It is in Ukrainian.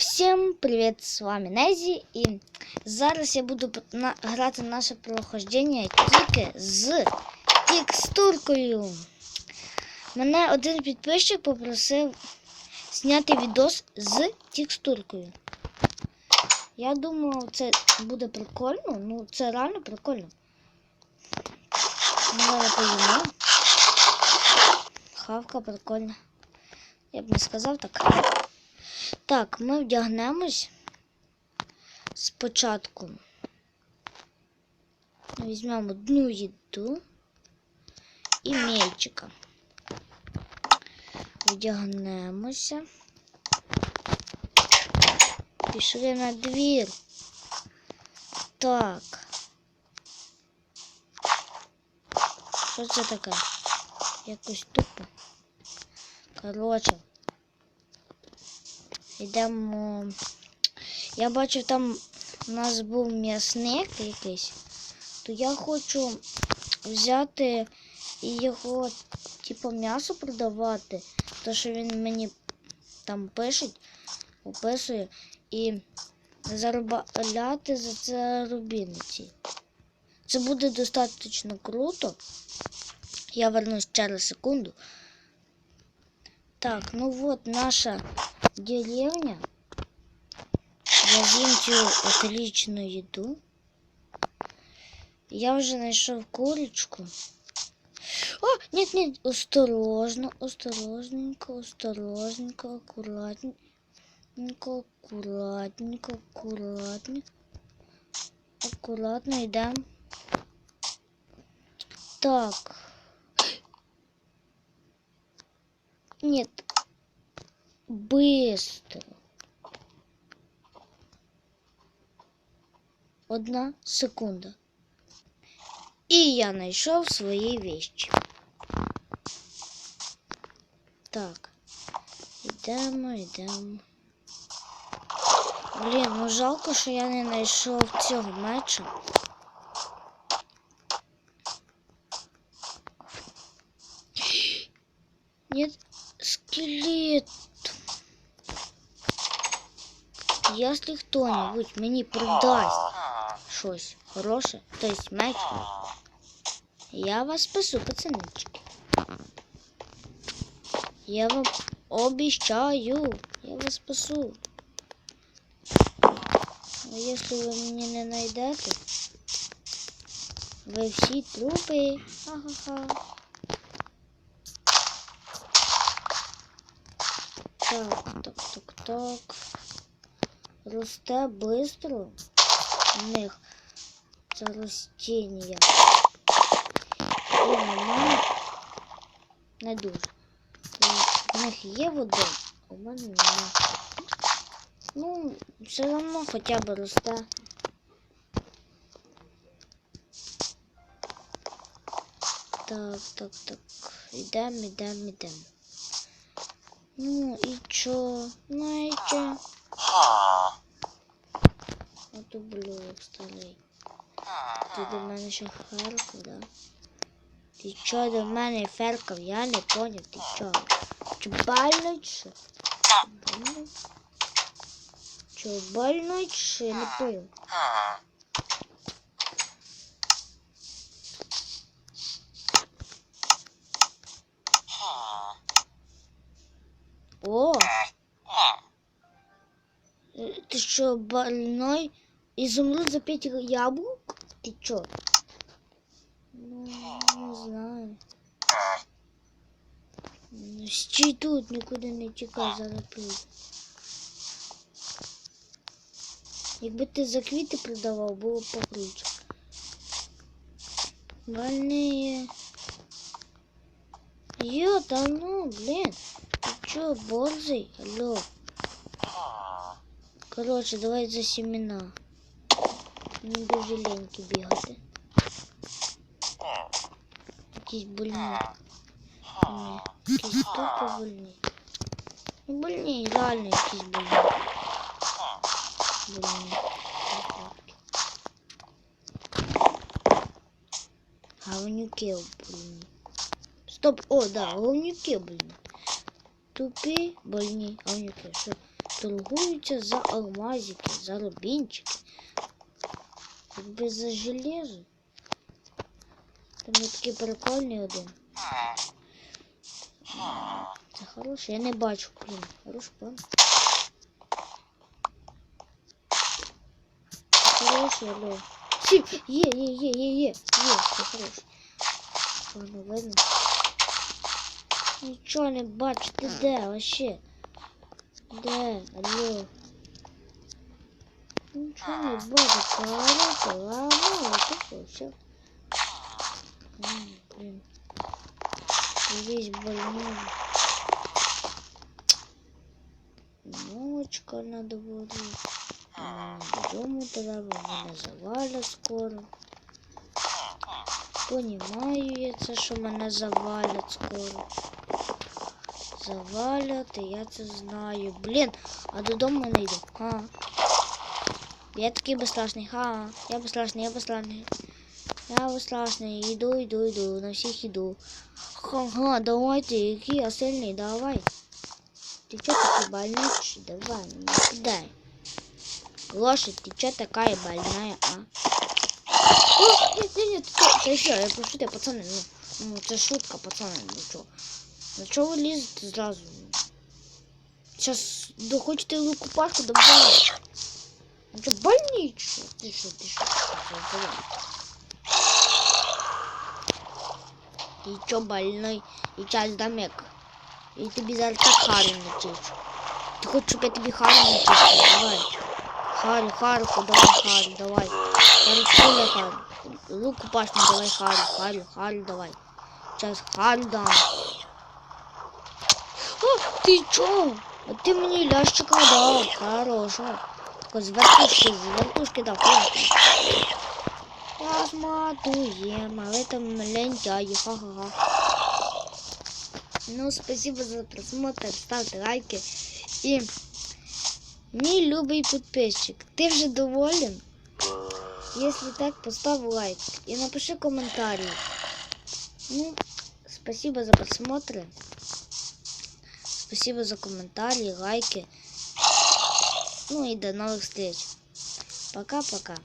Всім привіт! З вами Незі і зараз я буду на- грати наше проходження тільки з текстуркою. Мене один підписчик попросив зняти відос з текстуркою. Я думав, це буде прикольно. Ну, це реально прикольно. Ну, зараз поїмо. Хавка прикольна. Я б не сказав так. Так, ми вдягнемось спочатку. Візьмемо одну їду і мельчика. Вдягнемося. Пішли на двір. Так. Що це таке? Якось тупо. Коротше. Йдемо. Я бачив, там у нас був м'ясник якийсь, то я хочу взяти і його, типу, м'ясо продавати. То, що він мені там пише, описує, і заробляти за це рубіниці. Це буде достатньо круто. Я вернусь через секунду. Так, ну вот наша деревня. Я з'їм цю отличну їду. Я вже знайшов курочку. О, нет, нет, осторожно, осторожненько, осторожненько, акуратненько, акуратненько, акуратненько. Акуратно йдемо. Так. Нет. Быстро. Одна секунда. І я знайшов свої вещи. Так. Йдемо, йдемо. Блін, ну жалко, що я не знайшов цього меча. Нет, скелет. Если хто-нибудь мені продасть щось хороше, то есть меч, я вас спасу, пацанчики. Я вам обіщаю, я вас спасу. А якщо ви мені не знайдете, ви всі трупи. Ха-ха-ха. Так, так, так, так. Росте быстро. У них це ростіння. І на мене не дуже. У них є вода, у мене немає. Ну, все одно хоча б росте. Так, так, так. Ідемо, ідемо, ідемо. Ну і чо? Ну і чо? От ублюдок старий. Ти до мене ще феркав, да? Ти чо до мене феркав? Я не поняв, ти чо? Чи больно чи? Больно? Чо, больно чи? Не поняв. О! Э, Ты что, больной? Изумруд за пять яблок? Ты чё? Ну, не знаю. Ну, Стій тут, нікуди не тікай, зараз прийду. Якби ти за квіти продавав, було б покруче. Больные. Йо, та ну, блин. Ты чё, борзый? Алло. Коротше, давай за семена. Мені дуже леньки бігати. Якісь больні. Ні, якісь тупо больні. Ну, больні, реально якісь больні. Больні. Говнюки больні. Стоп, о, да, говнюки больні. Тупі больні говнюки. Що? Торгуються за алмазики, за рубінчики. Якби за железо. Там є такий прикольний один. Це хороший, я не бачу, блін. Хороший план. Хороший, алло. Сі, є, є, є, є, є, є, це хороший. Ладно, видно. Нічого не бачу, ти де вообще? Де, алло? Нічого не бачу, кого-то ламало, ти все. Блин. Весь больной. Ночка на дворі. М, Додому треба, мене завалять скоро. Понімаю я це, що мене завалять скоро Завалять, і я це знаю. Блін, а додому не йду. Ха. Я такий безстрашний. Ха. Я безстрашний, я безстрашний. Я безстрашний. Йду, йду, йду. На всіх йду. Ха-ха, давай ты, який я сильний, давай. Ты чё такой больничий? Давай, ну не кидай. Лошадь, ты чё такая больная, а? О, нет, нет, нет, ты, ты что, я прошу тебя, пацаны, ну, ну, это шутка, пацаны, ну чё? Ну чё вы лезете сразу? Сейчас, да хоть ты руку пашку, давай. Ну чё, больничий? Ты что, ты что? Давай. Ты чё больной? И час домек. И тобі зараз так харю натічу. Ти хочеш, щоб я тобі харю натічу? Давай. Харю, харю, давай харю, давай. Харю, хуля харю. Руку пашну, давай харю, харю, харю, давай. Сейчас харю дам. О, ти чо? А ти мені лящика дав. Хорошо. Тако з вертушки, дав. класно. Разматуем, а в этом лентяй, ха-ха-ха. Ну, спасибо за просмотр, ставьте лайки. И мій любий підписчик, ти вже доволен? Если так, постав лайк и напиши комментарий. Ну, спасибо за просмотры. Спасибо за комментарии, лайки. Ну и до новых встреч. Пока-пока.